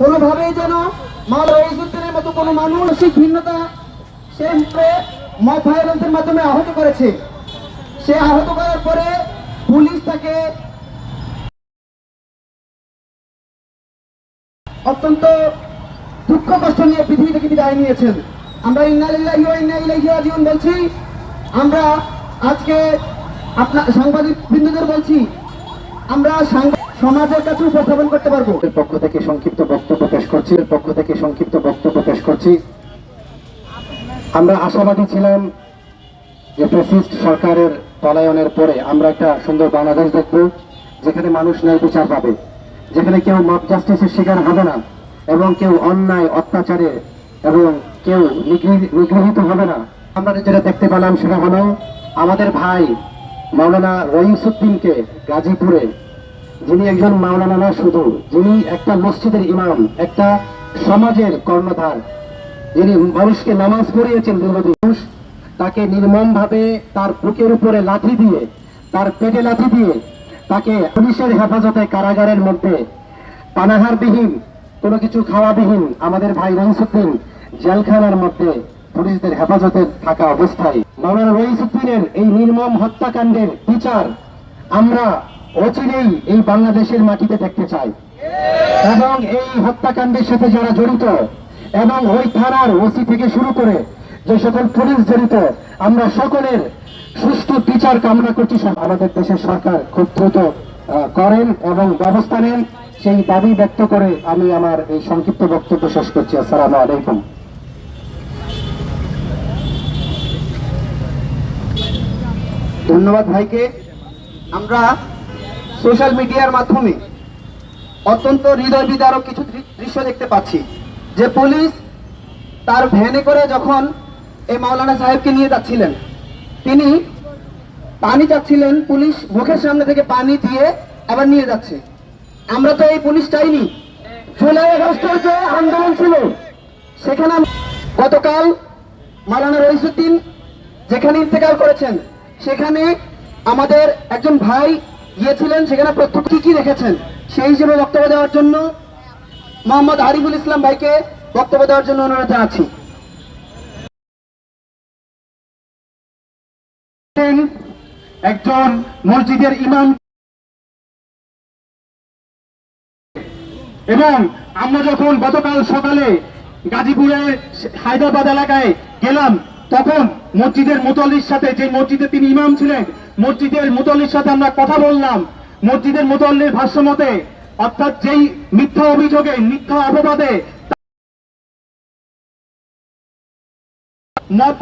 কোনোভাবেই যেন রইসুদ্দিনের মতো কোনো মানসিক ভিন্নতা সে মব ভায়োলেন্সের মাধ্যমে আহত করেছে। সে আহত করার পরে পুলিশ তাকে অত্যন্ত দুঃখ কষ্ট নিয়ে পৃথিবী থেকে বিদায় নিয়েছেন। আমরা ইন্না লিল্লাহি ওয়া ইন্না ইলাইহি রাজিউন বলছি, আমরা আজকে আপনার সাংবাদিক বৃন্দদের বলছি, আমরা সাংবা- সমাজের কাছে উপস্থাপন করতে পারব। পক্ষ থেকে সংক্ষিপ্ত বক্তব্য পেশ করছি পক্ষ থেকে সংক্ষিপ্ত বক্তব্য পেশ করছি। আমরা আশাবাদী ছিলাম যে ফ্যাসিস্ট সরকারের পলায়নের পরে আমরা একটা সুন্দর বাংলাদেশ দেখব, যেখানে মানুষ ন্যায় বিচার পাবে, যেখানে কেউ মব জাস্টিসের শিকার হবে না এবং কেউ অন্যায়, অত্যাচারে এবং কেউ নিগৃহী- নিগৃহীত হবে না। আমরা যেটা দেখতে পেলাম সেটা হলো আমাদের ভাই মাওলানা রহিমসুদ্দিনকে গাজীপুরে যিনি একজন মাওলানা না শুধু যিনি একটা মসজিদের ইমাম, একটা সমাজের কর্ণধার, যিনি মানুষকে নামাজ পড়িয়েছেন দীর্ঘদিন, মানুষ তাকে নির্মম ভাবে তার বুকের উপরে লাঠি দিয়ে, তার পেটে লাঠি দিয়ে তাকে পুলিশের হেফাজতে কারাগারের মধ্যে পানাহারবিহীন, কোনো কিছু খাওয়াবিহীন আমাদের ভাই রহিসুদ্দিন জেলখানার মধ্যে পুলিশদের হেফাজতে থাকা অবস্থায়। মাওলানা রহিসুদ্দিনের এই নির্মম হত্যাকাণ্ডের বিচার আমরা অচিরেই এই বাংলাদেশের মাটিতে দেখতে চাই। এবং এই হত্যাকাণ্ডের সাথে যারা জড়িত, এবং ওই থানার ওসি থেকে শুরু করে যে সকল পুলিশ জড়িত, আমরা সকলের সুষ্ঠু বিচার কামনা করছি। আমাদের দেশের সরকার খুব দ্রুত করেন এবং ব্যবস্থা নেন। সেই দাবি ব্যক্ত করে আমি আমার এই সংক্ষিপ্ত বক্তব্য শেষ করছি। আসসালামু আলাইকুম। ধন্যবাদ ভাইকে। আমরা সোশ্যাল মিডিয়ার মাধ্যমে অত্যন্ত হৃদয় বিদারক কিছু দৃশ্য দেখতে পাচ্ছি। যে পুলিশ তার ভ্যানে করে যখন এই মাওলানা সাহেবকে নিয়ে যাচ্ছিলেন, তিনি পানি চাচ্ছিলেন, পুলিশ মুখের সামনে থেকে পানি দিয়ে আবার নিয়ে যাচ্ছে। আমরা তো এই পুলিশ চাইনি। জুলাই আগস্টের যে আন্দোলন ছিল, সেখানে গতকাল মাওলানা রইসুদ্দিন যেখানে ইন্তেকাল করেছেন, সেখানে আমাদের একজন ভাই গিয়েছিলেন, সেখানে প্রত্যক্ষ কি দেখেছেন সেই হিসেবে বক্তব্য দেওয়ার জন্য মোহাম্মদ আরিফুল ইসলাম ভাইকে বক্তব্য দেওয়ার জন্য অনুরোধ জানাচ্ছি একজন মসজিদের ইমাম। এবং আমরা যখন গতকাল সকালে গাজীপুরে হায়দ্রাবাদ এলাকায় গেলাম, তখন মসজিদের মুতল্লির সাথে যে মসজিদে তিনি ইমাম ছিলেন মসজিদের মুতল্লির সাথে আমরা কথা বললাম। মসজিদের মুতল্লির ভাষ্য মতে অর্থাৎ যেই মিথ্যা অভিযোগে, মিথ্যা অপবাদে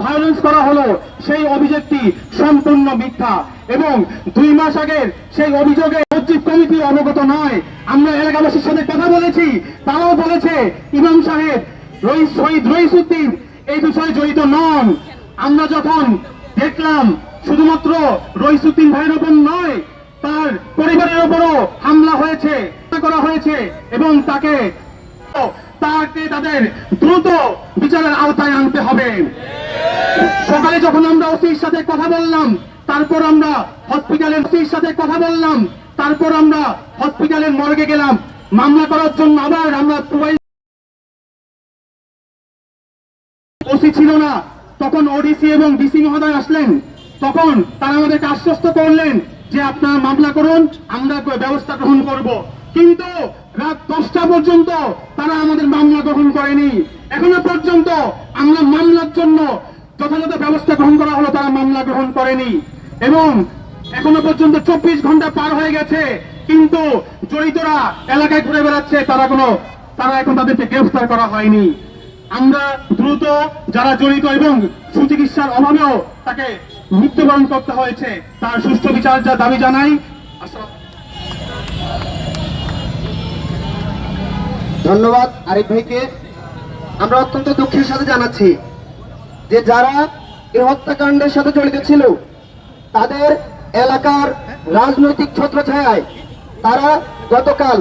ভায়োলেন্স করা হলো, সেই অভিযোগটি সম্পূর্ণ মিথ্যা। এবং দুই মাস আগের সেই অভিযোগে মসজিদ কমিটি অবগত নয়। আমরা এলাকাবাসীর সাথে কথা বলেছি, তারাও বলেছে, ইমাম সাহেব রইস শহীদ রইসুদ্দিন, এই বিষয়ে জড়িত নন। আমরা যখন দেখলাম শুধুমাত্র রইসুদ্দিন ভাইয়ের ওপর নয়, তার পরিবারের ওপরও হামলা হয়েছে করা হয়েছে এবং তাকে তাকে তাদের দ্রুত বিচারের আওতায় আনতে হবে। সকালে যখন আমরা ওসির সাথে কথা বললাম, তারপর আমরা হসপিটালের ওসির সাথে কথা বললাম, তারপর আমরা হসপিটালের মর্গে গেলাম। মামলা করার জন্য আবার আমরা ওসি ছিল না, তখন ওডিসি এবং ডিসি মহোদয় আসলেন। তখন তারা আমাদেরকে আশ্বস্ত করলেন যে আপনারা মামলা করুন, আমরা ব্যবস্থা গ্রহণ করব। কিন্তু রাত দশটা পর্যন্ত তারা আমাদের মামলা গ্রহণ করেনি। এখনও পর্যন্ত আমরা মামলার জন্য যথাযথ ব্যবস্থা গ্রহণ করা হলো, তারা মামলা গ্রহণ করেনি। এবং এখনও পর্যন্ত চব্বিশ ঘণ্টা পার হয়ে গেছে, কিন্তু জড়িতরা এলাকায় ঘুরে বেড়াচ্ছে, তারা কোনো তারা এখন তাদেরকে গ্রেফতার করা হয়নি। আমরা দ্রুত যারা জড়িত এবং সুচিকিৎসার অভাবেও তাকে মৃত্যুবরণ করতে হয়েছে। তার সুষ্ঠু বিচার যা দাবি জানাই। ধন্যবাদ, আরিফ ভাইকে। আমরা অত্যন্ত দুঃখের সাথে জানাচ্ছি যে যারা এই হত্যাকাণ্ডের সাথে জড়িত ছিল, তাদের এলাকার রাজনৈতিক ছত্রছায়ায় তারা গতকাল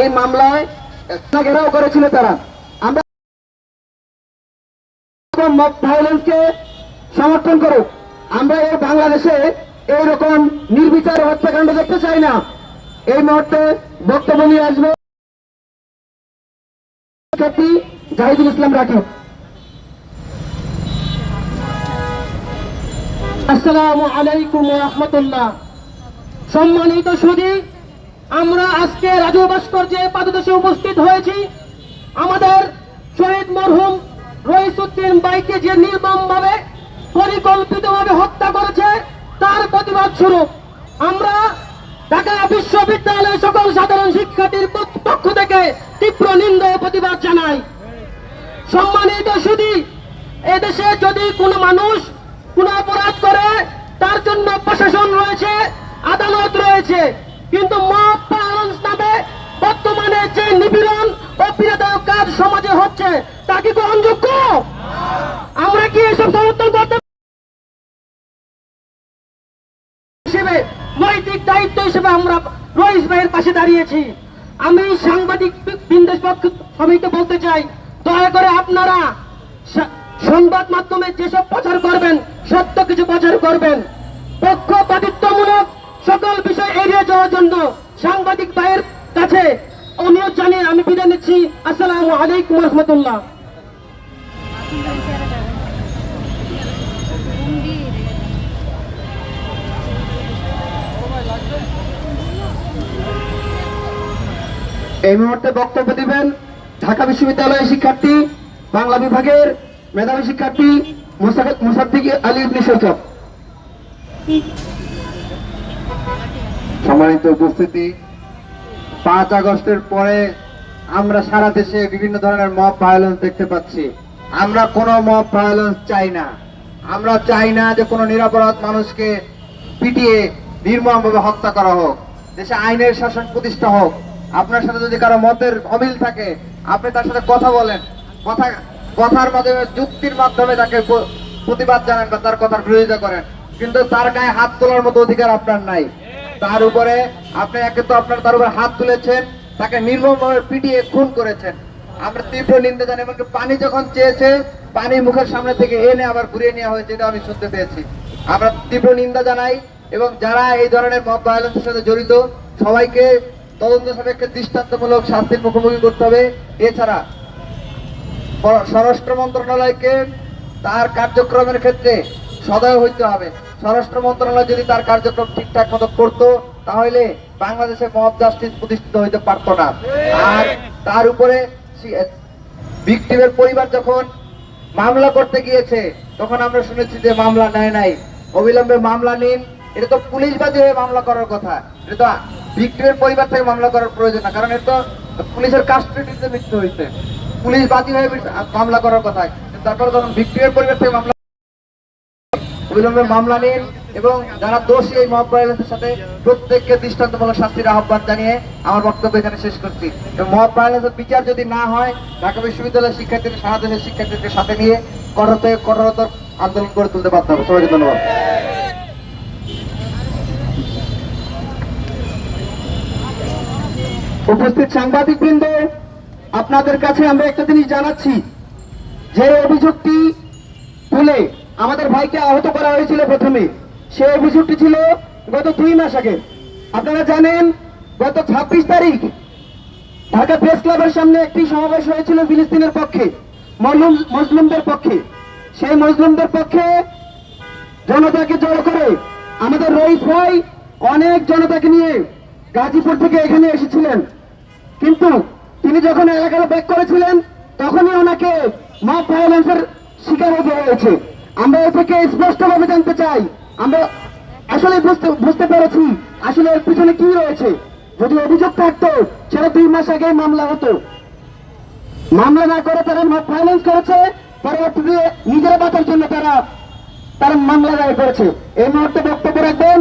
এই মামলায় ঘেরাও করেছিল তারা। আমরা মব ভায়োলেন্সকে সমর্থন করুক। আমরা এই বাংলাদেশে এইরকম নির্বিচার হত্যাকাণ্ড দেখতে চাই না। এই মুহূর্তে বক্তব্য নিয়ে আসবে শিক্ষার্থী জাহিদুল ইসলাম রাকিব। আসসালামু আলাইকুম রহমতুল্লাহ। সম্মানিত সুদী আমরা আজকে রাজু ভাস্কর্যে পাদদেশে উপস্থিত হয়েছি। আমাদের শহীদ মরহুম রইসুদ্দিন বাইকে যে নির্মম ভাবে পরিকল্পিতভাবে হত্যা করেছে, তার প্রতিবাদ স্বরূপ। আমরা ঢাকা বিশ্ববিদ্যালয়ের সকল সাধারণ শিক্ষার্থীর পক্ষ থেকে তীব্র নিন্দা প্রতিবাদ জানাই। সম্মানিত শুধু এদেশে যদি কোনো মানুষ কোনো অপরাধ করে, তার জন্য প্রশাসন রয়েছে, আদালত রয়েছে। কিন্তু নামে বর্তমানে যে নিপীড়ন ও পীড়াদায়ক কাজ সমাজে হচ্ছে, তা কি গ্রহণযোগ্য? আমরা কি এসব সমর্থন করতে হিসেবে নৈতিক দায়িত্ব হিসেবে আমরা রইস ভাইয়ের পাশে দাঁড়িয়েছি? আমি সাংবাদিক বিন্দেশ পক্ষ সবাইকে বলতে চাই, দয়া করে আপনারা সংবাদ মাধ্যমে যেসব প্রচার করবেন, সত্য কিছু প্রচার করবেন, পক্ষপাতিত্বমূলক সকল বিষয় এড়িয়ে যাওয়ার জন্য সাংবাদিক ভাইয়ের কাছে অনুরোধ জানিয়ে আমি বিদায় নিচ্ছি। আসসালামু আলাইকুম রহমতুল্লাহ। এই মুহূর্তে বক্তব্য দিবেন ঢাকা বিশ্ববিদ্যালয়ের শিক্ষার্থী, বাংলা বিভাগের মেধাবী শিক্ষার্থী মুসাদ্দিক আলী ইবনে সম্মানিত উপস্থিতি, পাঁচ আগস্টের পরে আমরা সারা দেশে বিভিন্ন ধরনের মব ভায়োলেন্স দেখতে পাচ্ছি। আমরা কোনো মব ভায়োলেন্স চাই না। আমরা চাই না যে কোনো নিরাপরাধ মানুষকে পিটিয়ে নির্মমভাবে হত্যা করা হোক। দেশে আইনের শাসন প্রতিষ্ঠা হোক। আপনার সাথে যদি কারও মতের অমিল থাকে, আপনি তার সাথে কথা বলেন। কথা, কথার মাধ্যমে, যুক্তির মাধ্যমে তাকে প্রতিবাদ জানান বা তার কথার বিরোধিতা করেন। কিন্তু তার গায়ে হাত তোলার মতো অধিকার আপনার নাই। তার উপরে, আপনি একে তো আপনার, তার উপরে হাত তুলেছেন, তাকে নির্মমভাবে পিটিয়ে খুন করেছেন। আমরা তীব্র নিন্দা জানি এবং পানি যখন চেয়েছে, পানি মুখের সামনে থেকে এনে আবার ঘুরিয়ে নেওয়া হয়েছে, এটা আমি শুনতে পেয়েছি। আমরা তীব্র নিন্দা জানাই এবং যারা এই ধরনের মব ভায়োলেন্সের সাথে জড়িত, সবাইকে তদন্ত সাপেক্ষে দৃষ্টান্তমূলক শাস্তির মুখোমুখি করতে হবে। এছাড়া স্বরাষ্ট্র মন্ত্রণালয়কে তার কার্যক্রমের ক্ষেত্রে সদয় হইতে হবে। স্বরাষ্ট্র মন্ত্রণালয় যদি তার কার্যক্রম ঠিকঠাক মতো করতো, তাহলে বাংলাদেশে মব জাস্টিস প্রতিষ্ঠিত হইতে পারতো না। আর তার উপরে পরিবার যখন মামলা করতে গিয়েছে, তখন আমরা শুনেছি যে মামলা নেয় নাই। অবিলম্বে মামলা নিন। এটা তো পুলিশবাদী হয়ে মামলা করার কথা। এটা তো ভিক্টিমের পরিবার থেকে মামলা করার প্রয়োজন না, কারণ এটা তো পুলিশের কাস্টডিতে মৃত্যু হয়েছে। পুলিশ বাদী হয়ে মামলা করার কথা। তারপরে যখন ভিক্টিমের পরিবার থেকে মামলা অবিলম্বে মামলা নিন এবং যারা দোষী এই ভায়োলেন্সের সাথে প্রত্যেককে দৃষ্টান্তমূলক শাস্তির আহ্বান জানিয়ে আমার বক্তব্য এখানে শেষ করছি। ভায়োলেন্সের বিচার যদি না হয়, ঢাকা বিশ্ববিদ্যালয়ের শিক্ষার্থীদের, সারা দেশের শিক্ষার্থীদের সাথে নিয়ে কঠোর থেকে কঠোরতর আন্দোলন করে তুলতে বাধ্য হবে। সবাইকে ধন্যবাদ। উপস্থিত সাংবাদিক বৃন্দ আপনাদের কাছে আমরা একটা জিনিস জানাচ্ছি। যে অভিযোগটি তুলে আমাদের ভাইকে আহত করা হয়েছিল প্রথমে। সেই অভিযোগটি ছিল গত দুই মাস আগে। আপনারা জানেন, গত ছাব্বিশ তারিখ ঢাকা প্রেস ক্লাবের সামনে একটি সমাবেশ হয়েছিল ফিলিস্তিনের পক্ষে মজলুম মজলুমদের পক্ষে। সেই মজলুমদের পক্ষে জনতাকে জড়ো করে আমাদের রইস ভাই অনেক জনতাকে নিয়ে গাজীপুর থেকে এখানে এসেছিলেন। কিন্তু তিনি যখন এলাকাটা ব্যাক করেছিলেন, তখনই ওনাকে মব ভায়োলেন্সের শিকার হতে হয়েছে। আমরা এ থেকে স্পষ্টভাবে জানতে চাই, আমরা আসলে বুঝতে পেরেছি আসলে এর পিছনে কি রয়েছে। যদি অভিযোগ থাকতো, সেটা দুই মাস আগে মামলা হতো। মামলা না করে তারা ভায়োলেন্স করেছে, পরবর্তীতে নিজেরা বাঁচার জন্য তারা তারা মামলা দায়ের করেছে। এই মুহূর্তে বক্তব্য রাখবেন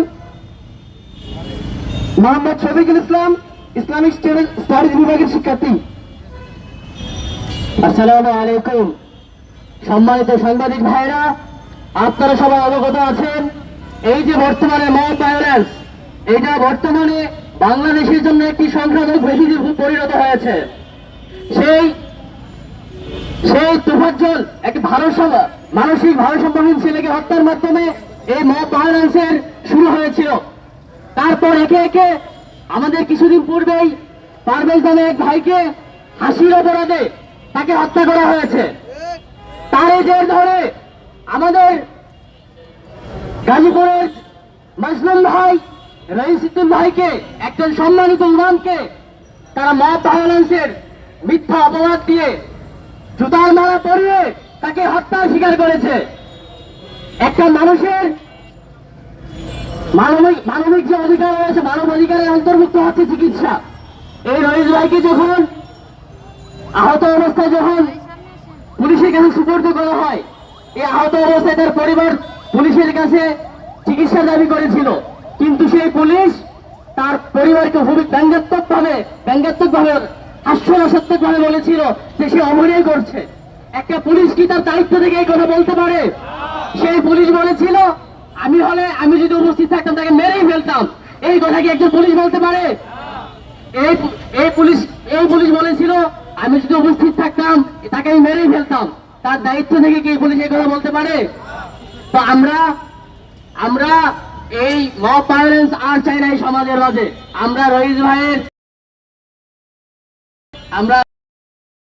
মোহাম্মদ শফিকুল ইসলাম, ইসলামিক স্টাডিজ বিভাগের শিক্ষার্থী। আসসালামু আলাইকুম। সম্মানিত সাংবাদিক ভাইরা আপনারা সবাই অবগত আছেন, এই যে বর্তমানে মব ভায়োলেন্স এটা বর্তমানে বাংলাদেশের জন্য একটি সংখ্যালঘু ব্যাধি পরিণত হয়েছে। সেই সেই তুফাজ্জল একটি ভারসাম্য মানসিক ভারসাম্যহীন ছেলেকে হত্যার মাধ্যমে এই মব ভায়োলেন্সের শুরু হয়েছিল। তারপর একে একে আমাদের কিছুদিন পূর্বেই পারভেজ নামে এক ভাইকে হাসির অপরাধে তাকে হত্যা করা হয়েছে। তারই জের ধরে আমাদের গাজীপুরের মাজলুম ভাই, রহিসুদ্দিন ভাইকে, একজন সম্মানিত ইমামকে তারা মব ভায়োলেন্সের মিথ্যা অপবাদ দিয়ে জুতার মারা পরিয়ে তাকে হত্যা স্বীকার করেছে। একটা মানুষের মানবিক মানবিক যে অধিকার রয়েছে, মানব অধিকারের অন্তর্ভুক্ত হচ্ছে চিকিৎসা। এই রহিস ভাইকে যখন আহত অবস্থায় যখন পুলিশের কাছে সুপর্দ করা হয়। এই আহত অবস্থায় তার পরিবার পুলিশের কাছে চিকিৎসা দাবি করেছিল। কিন্তু সেই পুলিশ তার পরিবারকে খুবই ব্যঙ্গাত্মক ভাবে ব্যঙ্গাত্মক ভাবে হাস্যরসাত্মক ভাবে বলেছিল যে সে অভিনয় করছে। একটা পুলিশ কি তার দায়িত্ব থেকে এই কথা বলতে পারে? সেই পুলিশ বলেছিল, আমি হলে আমি যদি উপস্থিত থাকতাম, তাকে মেরেই ফেলতাম। এই কথা কি একজন পুলিশ বলতে পারে? এই এই পুলিশ এই পুলিশ বলেছিল আমি যদি উপস্থিত থাকতাম তাকে আমি মেরেই ফেলতাম। তার দায়িত্ব থেকে কি পুলিশ এই কথা বলতে পারে? তো আমরা আমরা এই মব ভায়োলেন্স আর চাই না এই সমাজের মাঝে। আমরা রহিজ ভাইয়ের, আমরা